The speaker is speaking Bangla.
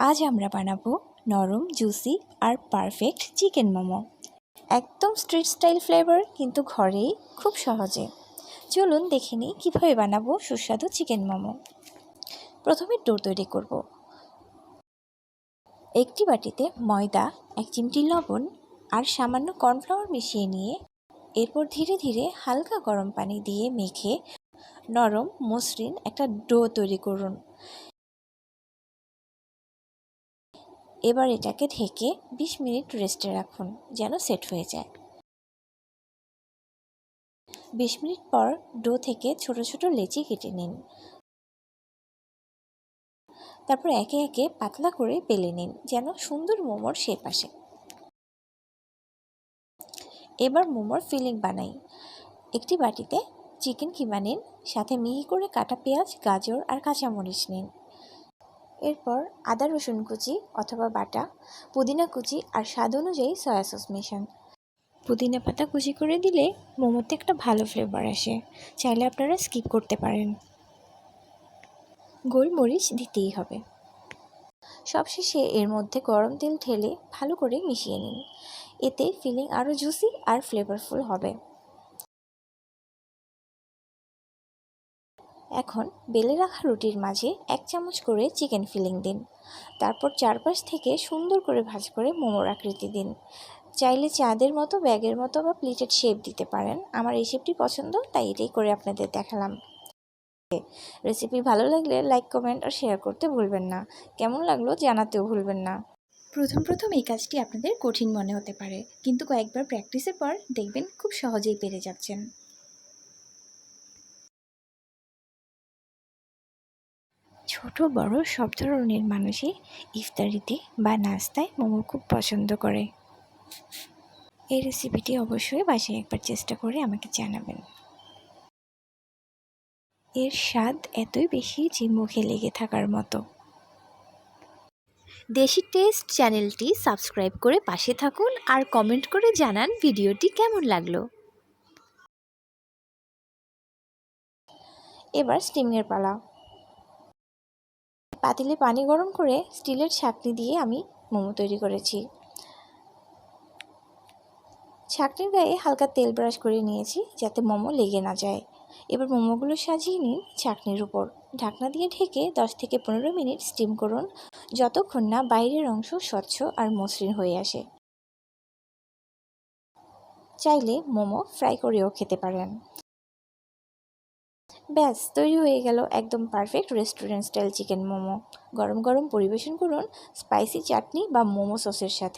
আজ আমরা বানাবো নরম জুসি আর পারফেক্ট চিকেন মোমো। একদম স্ট্রিট স্টাইল ফ্লেভার কিন্তু ঘরেই খুব সহজে। চলুন দেখে নিই কীভাবে বানাবো সুস্বাদু চিকেন মোমো। প্রথমে ডো তৈরি করব। একটি বাটিতে ময়দা, এক চিমটি লবণ আর সামান্য কর্নফ্লাওয়ার মিশিয়ে নিয়ে এরপর ধীরে ধীরে হালকা গরম পানি দিয়ে মেখে নরম মসৃণ একটা ডো তৈরি করুন। এবার এটাকে ঢেকে বিশ মিনিট রেস্টে রাখুন, যেন সেট হয়ে যায়। বিশ মিনিট পর ডো থেকে ছোট ছোট লেচি কেটে নিন। তারপর একে একে পাতলা করে বেলে নিন, যেন সুন্দর মোমোর শেপ আসে। এবার মোমোর ফিলিং বানাই। একটি বাটিতে চিকেন কিমা নিন, সাথে মিহি করে কাটা পেঁয়াজ, গাজর আর কাঁচামরিচ নিন। এরপর আদা, রসুন কুচি অথবা বাটা, পুদিনা কুচি আর স্বাদ অনুযায়ী সয়া সস মেশান। পুদিনা পাতা কুচি করে দিলে মোমোতে একটা ভালো ফ্লেভার আসে। চাইলে আপনারা স্কিপ করতে পারেন। গোলমরিচ দিতেই হবে। সবশেষে এর মধ্যে গরম তেল ঢেলে ভালো করে মিশিয়ে নিন। এতে ফিলিং আরও জুসি আর ফ্লেভারফুল হবে। এখন বেলে রাখা রুটির মাঝে এক চামচ করে চিকেন ফিলিং দিন। তারপর চারপাশ থেকে সুন্দর করে ভাজ করে মোমোর আকৃতি দিন। চাইলে চাঁদের মতো, ব্যাগের মতো বা প্লেটেড শেপ দিতে পারেন। আমার এই শেপটি পছন্দ, তাই এটাই করে আপনাদের দেখালাম। রেসিপি ভালো লাগলে লাইক কমেন্ট আর শেয়ার করতে ভুলবেন না। কেমন লাগল জানাতেও ভুলবেন না। প্রথম প্রথম এই কাজটি আপনাদের কঠিন মনে হতে পারে। কিন্তু কয়েকবার প্র্যাকটিসের পর দেখবেন খুব সহজেই পেরে যাচ্ছেন। ছোট বড় সব ধরনের মানুষই ইফতারিতে বা নাস্তায় মোমো খুব পছন্দ করে। এই রেসিপিটি অবশ্যই বাসায় একবার চেষ্টা করে আমাকে জানাবেন। এর স্বাদ এতই বেশি যে মুখে লেগে থাকার মতো। দেশি টেস্ট চ্যানেলটি সাবস্ক্রাইব করে পাশে থাকুন আর কমেন্ট করে জানান ভিডিওটি কেমন লাগল। এবার স্টিমের পালা। পাতিলে পানি গরম করে স্টিলের ছাঁকনি দিয়ে আমি মোমো তৈরি করেছি। ছাঁকনির গায়ে হালকা তেল ব্রাশ করে নিয়েছি যাতে মোমো লেগে না যায়। এবার মোমোগুলো সাজিয়ে নিন ছাঁকনির উপর। ঢাকনা দিয়ে ঢেকে দশ থেকে পনেরো মিনিট স্টিম করুন যতক্ষণ না বাইরের অংশ স্বচ্ছ আর মসৃণ হয়ে আসে। চাইলে মোমো ফ্রাই করেও খেতে পারেন। ব্যাস, তৈরি হয়ে গেল একদম perfect restaurant style chicken momo. গরম গরম পরিবেশন করুন স্পাইসি চাটনি বা মোমো সসের সাথে।